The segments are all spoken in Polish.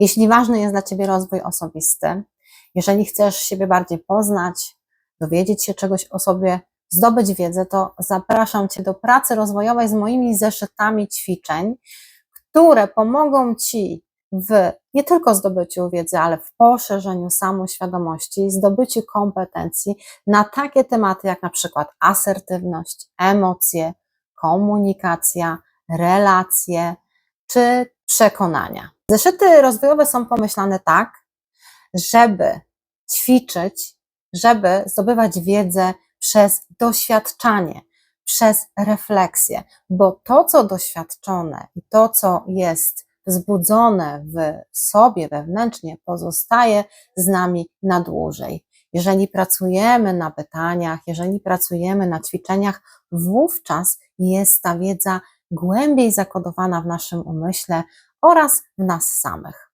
Jeśli ważny jest dla Ciebie rozwój osobisty, jeżeli chcesz siebie bardziej poznać, dowiedzieć się czegoś o sobie, zdobyć wiedzę, to zapraszam Cię do pracy rozwojowej z moimi zeszytami ćwiczeń, które pomogą Ci w nie tylko zdobyciu wiedzy, ale w poszerzeniu samoświadomości, zdobyciu kompetencji na takie tematy jak na przykład asertywność, emocje, komunikacja, relacje czy przekonania. Zeszyty rozwojowe są pomyślane tak, żeby ćwiczyć, żeby zdobywać wiedzę przez doświadczanie, przez refleksję, bo to, co doświadczone i to, co jest wzbudzone w sobie wewnętrznie, pozostaje z nami na dłużej. Jeżeli pracujemy na pytaniach, jeżeli pracujemy na ćwiczeniach, wówczas jest ta wiedza głębiej zakodowana w naszym umyśle oraz w nas samych.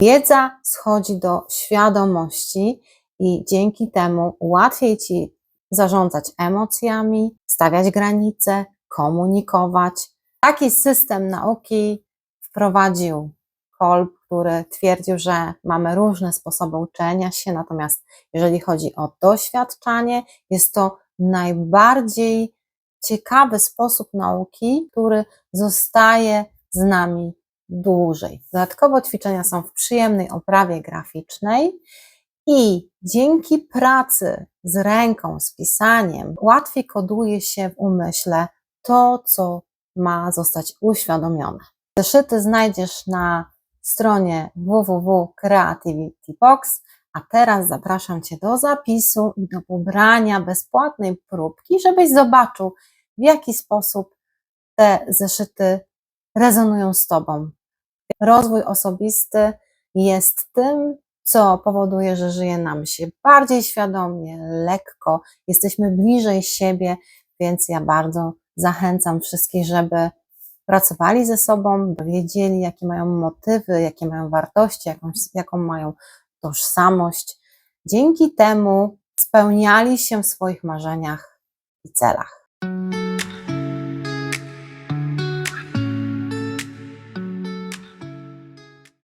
Wiedza schodzi do świadomości i dzięki temu łatwiej ci zarządzać emocjami, stawiać granice, komunikować. Taki system nauki wprowadził Kolb, który twierdził, że mamy różne sposoby uczenia się, natomiast jeżeli chodzi o doświadczanie, jest to najbardziej ciekawy sposób nauki, który zostaje z nami dłużej. Dodatkowo ćwiczenia są w przyjemnej oprawie graficznej i dzięki pracy z ręką, z pisaniem, łatwiej koduje się w umyśle to, co ma zostać uświadomione. Zeszyty znajdziesz na stronie www.creativitybox, a teraz zapraszam Cię do zapisu i do pobrania bezpłatnej próbki, żebyś zobaczył, w jaki sposób te zeszyty rezonują z Tobą. Rozwój osobisty jest tym, co powoduje, że żyje nam się bardziej świadomie, lekko, jesteśmy bliżej siebie, więc ja bardzo zachęcam wszystkich, żeby pracowali ze sobą, wiedzieli, jakie mają motywy, jakie mają wartości, jakąś, jaką mają tożsamość. Dzięki temu spełniali się w swoich marzeniach i celach.